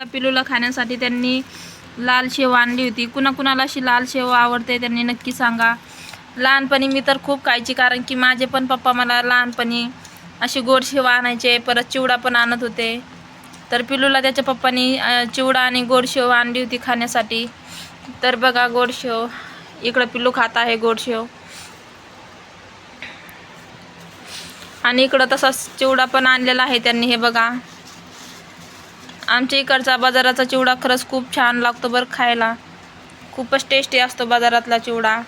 पिलूला खाण्यासाठी त्यांनी लाल शेव आणली होती. कुणाकुणाला अशी लाल शेव आवडते त्यांनी नक्की सांगा. लहानपणी मी तर खूप खायची कारण की माझे पण पप्पा मला लहानपणी अशी गोड शेव आणायचे परत चिवडा पण आणत होते. तर पिलूला त्याच्या पप्पानी चिवडा आणि गोड शेव आणली होती खाण्यासाठी. तर बघा गोड शेव. इकडं पिल्लू खात आहे गोड शेव. आणि इकडं तसाच चिवडा पण आणलेला आहे त्यांनी हे बघा. आमच्या इकडचा बाजाराचा चिवडा खरंच खूप छान लागतो बरं खायला. खूपच टेस्टी असतो बाजारातला चिवडा.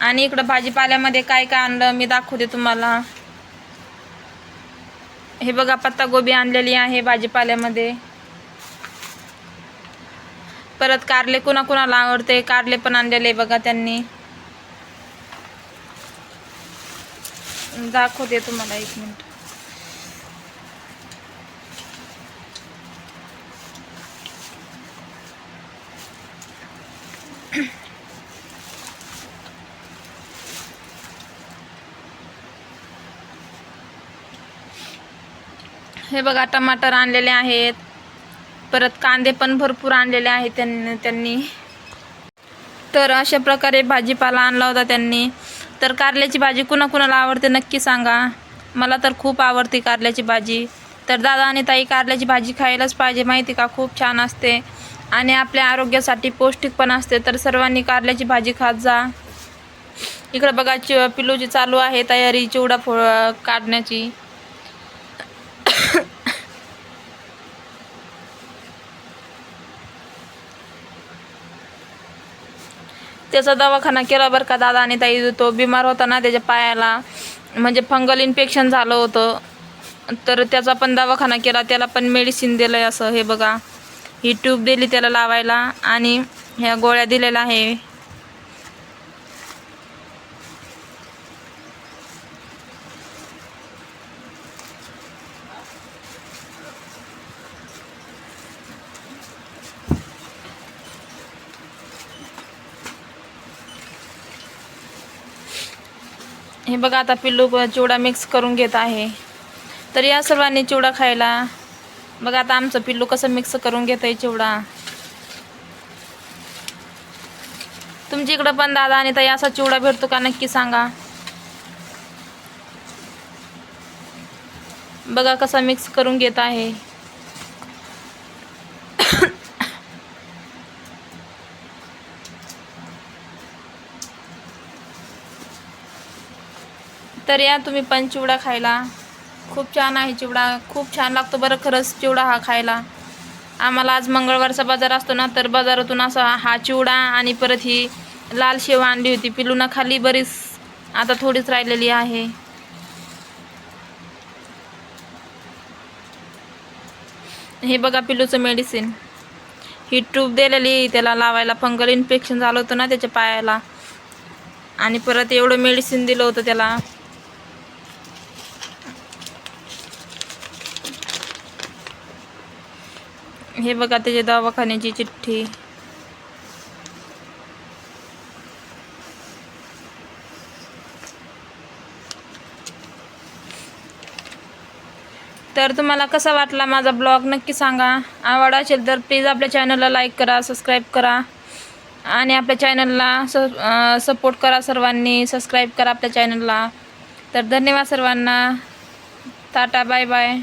आणि इकडं भाजीपाल्यामध्ये काय काय आणलं मी दाखवते तुम्हाला. हे बघा पत्तागोबी आणलेली आहे भाजीपाल्यामध्ये. परत कारले कुणाकुणाला आवडते कारले पण आणलेले बघा त्यांनी. दाखवते तुम्हाला एक मिनिट. हे बघा टमाटर आणलेले आहेत. परत कांदे पण भरपूर आणलेले आहेत त्यांनी त्यांनी. तर अशा प्रकारे भाजीपाला आणला होता त्यांनी. तर कारल्याची भाजी कुणाकुणाला आवडते नक्की सांगा. मला तर खूप आवडते कारल्याची भाजी. तर दादा आणि ताई कारल्याची भाजी खायलाच पाहिजे माहिती का? खूप छान असते. आणि आपल्या आरोग्यासाठी पौष्टिक पण असते. तर सर्वांनी कारल्याची भाजी खात जा. इकडं बघा चि पिलूची चालू आहे तयारी चिवडा फो काढण्याची. त्याचा दवाखाना केला बरं का दादा आणि ताई. तो बिमार होता ना त्याच्या पायाला. म्हणजे फंगल इन्फेक्शन झालं होतं. तर त्याचा पण दवाखाना केला. त्याला पण मेडिसिन दिलं आहे असं. हे बघा. ही ट्यूब दिली त्याला लावायला. आणि ह्या गोळ्या दिलेल्या आहे. हे बघा आता पिल्लू चिवडा मिक्स करून घेत आहे. तर या सर्वांनी चिवडा खायला. बघा आता आमचं पिल्लू कसं मिक्स करून घेत आहे चिवडा. तुमच्या इकडं पण दादा आणि ताई असा चिवडा भेटतो का नक्की सांगा. बघा कसा मिक्स करून घेत आहे. तर या तुम्ही पण चिवडा खायला. खूप छान आहे चिवडा. खूप छान लागतो बरं खरंच चिवडा हा खायला. आम्हाला आज मंगळवारचा बाजार असतो ना तर बाजारातून असा हा चिवडा आणि परत ही लाल शेव आणली होती. पिलूना खाली बरीच. आता थोडीच राहिलेली आहे. हे बघा पिलूचं मेडिसिन ही ट्यूब दिलेली त्याला लावायला फंगल इन्फेक्शन झालं होतं ना त्याच्या पायाला. आणि परत एवढं मेडिसिन दिलं होतं त्याला. हे बघा त्याच्या दवाखान्याची चिठ्ठी. तर तुम्हाला कसा वाटला माझा ब्लॉग नक्की सांगा. आवड असेल तर प्लीज आपल्या चॅनलला लाईक करा सबस्क्राईब करा. आणि आपल्या चॅनलला स सपोर्ट करा सर्वांनी सबस्क्राईब करा आपल्या चॅनलला. तर धन्यवाद सर्वांना. Tata bye bye.